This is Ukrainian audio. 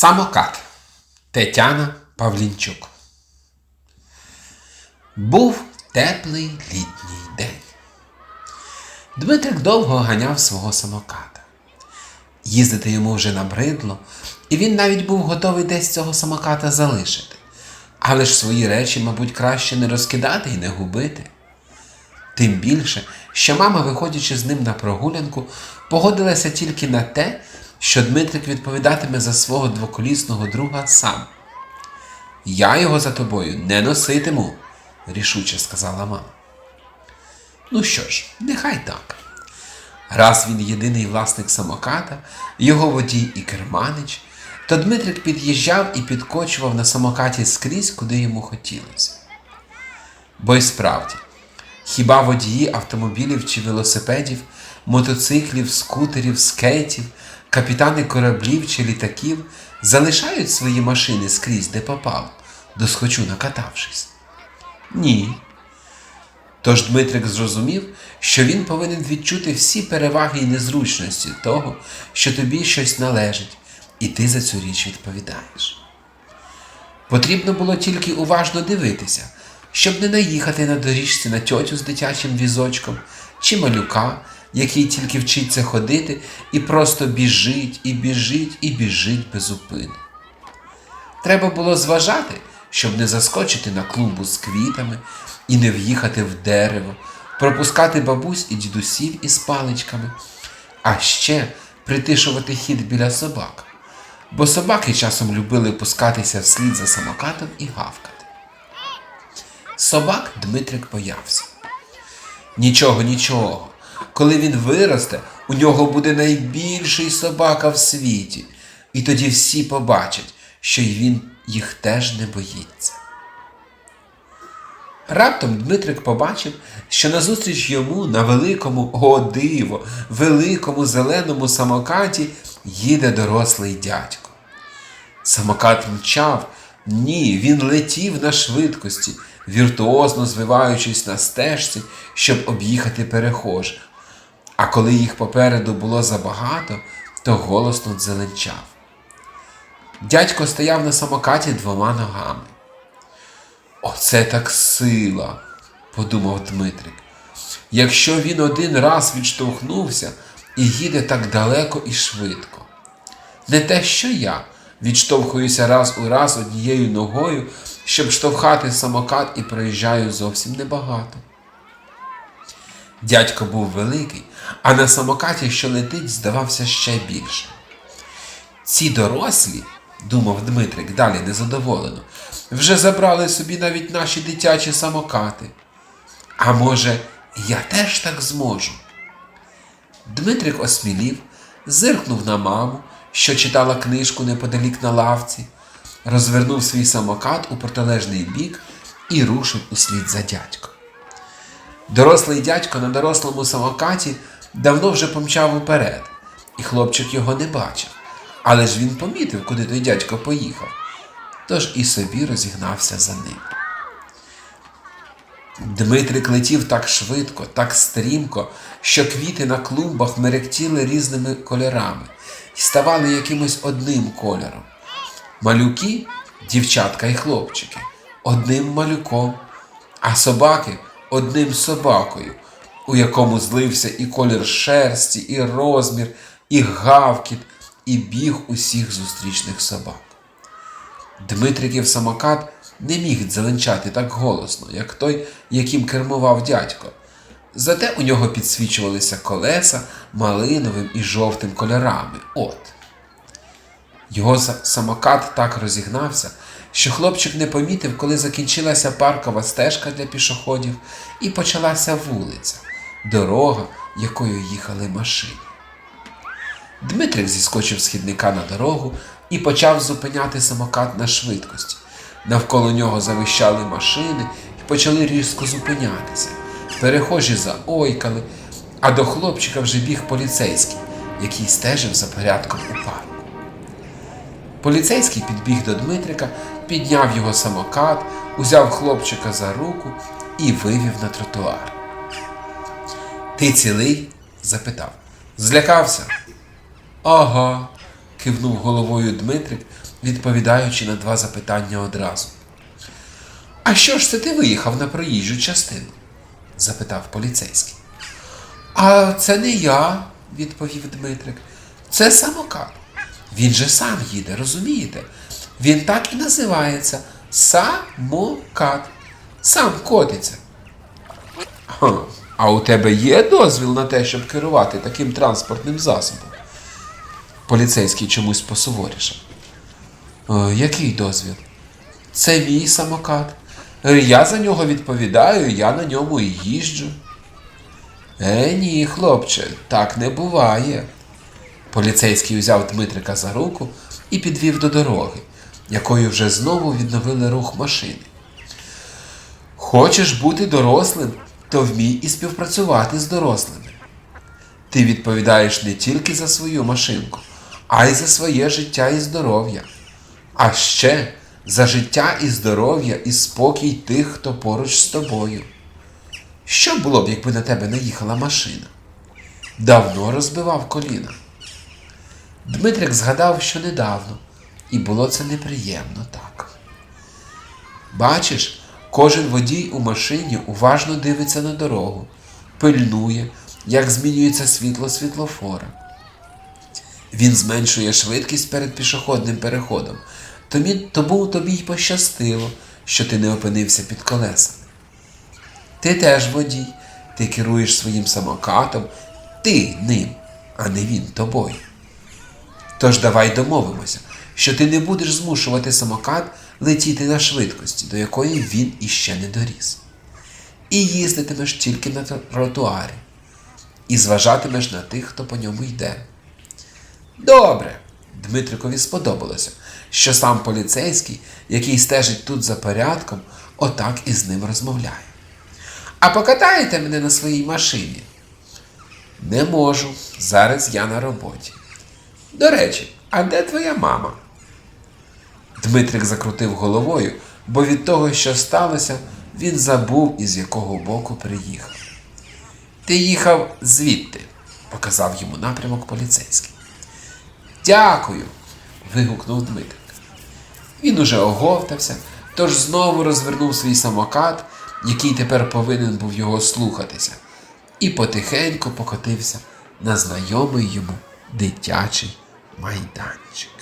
Самокат Тетяна Павлінчук. Був теплий літній день. Дмитрик довго ганяв свого самоката. Їздити йому вже набридло, і він навіть був готовий десь цього самоката залишити. Але ж свої речі, мабуть, краще не розкидати і не губити. Тим більше, що мама, виходячи з ним на прогулянку, погодилася тільки на те, що Дмитрик відповідатиме за свого двоколісного друга сам. Я його за тобою не носитиму, рішуче сказала мама. Ну що ж, нехай так. Раз він єдиний власник самоката, його водій і керманич, то Дмитрик під'їжджав і підкочував на самокаті скрізь, куди йому хотілося. Бо й справді, хіба водії автомобілів чи велосипедів, мотоциклів, скутерів, скейтів, капітани кораблів чи літаків залишають свої машини скрізь, де попав, досхочу накатавшись? Ні. Тож Дмитрик зрозумів, що він повинен відчути всі переваги і незручності того, що тобі щось належить, і ти за цю річ відповідаєш. Потрібно було тільки уважно дивитися, щоб не наїхати на доріжці на тьотю з дитячим візочком чи малюка, який тільки вчиться ходити і просто біжить, і біжить, і біжить без зупини. Треба було зважати, щоб не заскочити на клумбу з квітами і не в'їхати в дерево, пропускати бабусь і дідусів із паличками, а ще притишувати хід біля собак. Бо собаки часом любили пускатися вслід за самокатом і гавкати. Собак Дмитрик боявся. Нічого, нічого. Коли він виросте, у нього буде найбільший собака в світі, і тоді всі побачать, що й він їх теж не боїться. Раптом Дмитрик побачив, що назустріч йому на великому, о диво, великому зеленому самокаті їде дорослий дядько. Самокат мчав, ні, він летів на швидкості, віртуозно звиваючись на стежці, щоб об'їхати перехожих. А коли їх попереду було забагато, то голосно дзеленчав. Дядько стояв на самокаті двома ногами. Оце так сила, подумав Дмитрик. Якщо він один раз відштовхнувся і їде так далеко і швидко. Не те, що я відштовхуюся раз у раз однією ногою, щоб штовхати самокат і проїжджаю зовсім небагато. Дядько був великий, а на самокаті, що летить, здавався ще більше. Ці дорослі, думав Дмитрик далі незадоволено, вже забрали собі навіть наші дитячі самокати. А може, я теж так зможу? Дмитрик осмілів, зиркнув на маму, що читала книжку неподалік на лавці, розвернув свій самокат у протилежний бік і рушив услід за дядьком. Дорослий дядько на дорослому самокаті давно вже помчав уперед, і хлопчик його не бачив, але ж він помітив, куди той дядько поїхав, тож і собі розігнався за ним. Дмитрик летів так швидко, так стрімко, що квіти на клумбах мерехтіли різними кольорами і ставали якимось одним кольором. Малюки, дівчатка і хлопчики, одним малюком, а собаки одним собакою, у якому злився і колір шерсті, і розмір, і гавкіт, і біг усіх зустрічних собак. Дмитриків самокат не міг дзеленчати так голосно, як той, яким кермував дядько. Зате у нього підсвічувалися колеса малиновим і жовтим кольорами. От. Його самокат так розігнався, що хлопчик не помітив, коли закінчилася паркова стежка для пішоходів і почалася вулиця, дорога, якою їхали машини. Дмитрик зіскочив з хідника на дорогу і почав зупиняти самокат на швидкості. Навколо нього завищали машини і почали різко зупинятися. Перехожі заойкали, а до хлопчика вже біг поліцейський, який стежив за порядком у парку. Поліцейський підбіг до Дмитрика, підняв його самокат, узяв хлопчика за руку і вивів на тротуар. Ти цілий? запитав. Злякався? Ага, кивнув головою Дмитрик, відповідаючи на два запитання одразу. А що ж це ти виїхав на проїжджу частину? запитав поліцейський. А це не я, відповів Дмитрик. Це самокат. Він же сам їде, розумієте? Він так і називається самокат. Сам котиться. А у тебе є дозвіл на те, щоб керувати таким транспортним засобом? Поліцейський чомусь посуворішав. «Е, який дозвіл? Це мій самокат. Е, Я за нього відповідаю, я на ньому і їжджу. Е, ні, хлопче, так не буває. Поліцейський взяв Дмитрика за руку і підвів до дороги, якою вже знову відновили рух машини. Хочеш бути дорослим, то вмій і співпрацювати з дорослими. Ти відповідаєш не тільки за свою машинку, а й за своє життя і здоров'я. А ще за життя і здоров'я і спокій тих, хто поруч з тобою. Що було б, якби на тебе наїхала машина? Давно розбивав коліна. Дмитрик згадав, що недавно, і було це неприємно так. Бачиш, кожен водій у машині уважно дивиться на дорогу, пильнує, як змінюється світло світлофора. Він зменшує швидкість перед пішохідним переходом, тобі, тому тобі й пощастило, що ти не опинився під колесами. Ти теж водій, ти керуєш своїм самокатом, ти ним, а не він тобою. Тож давай домовимося, що ти не будеш змушувати самокат летіти на швидкості, до якої він іще не доріс. І їздитимеш тільки на тротуарі, і зважатимеш на тих, хто по ньому йде. Добре. Дмитрикові сподобалося, що сам поліцейський, який стежить тут за порядком, отак із ним розмовляє. А покатаєте мене на своїй машині? Не можу. Зараз я на роботі. До речі, а де твоя мама? Дмитрик закрутив головою, бо від того, що сталося, він забув, із якого боку приїхав. Ти їхав звідти, показав йому напрямок поліцейський. Дякую. вигукнув Дмитрик. Він уже оговтався, тож знову розвернув свій самокат, який тепер повинен був його слухатися, і потихеньку покотився на знайомий йому дитячий майданчик.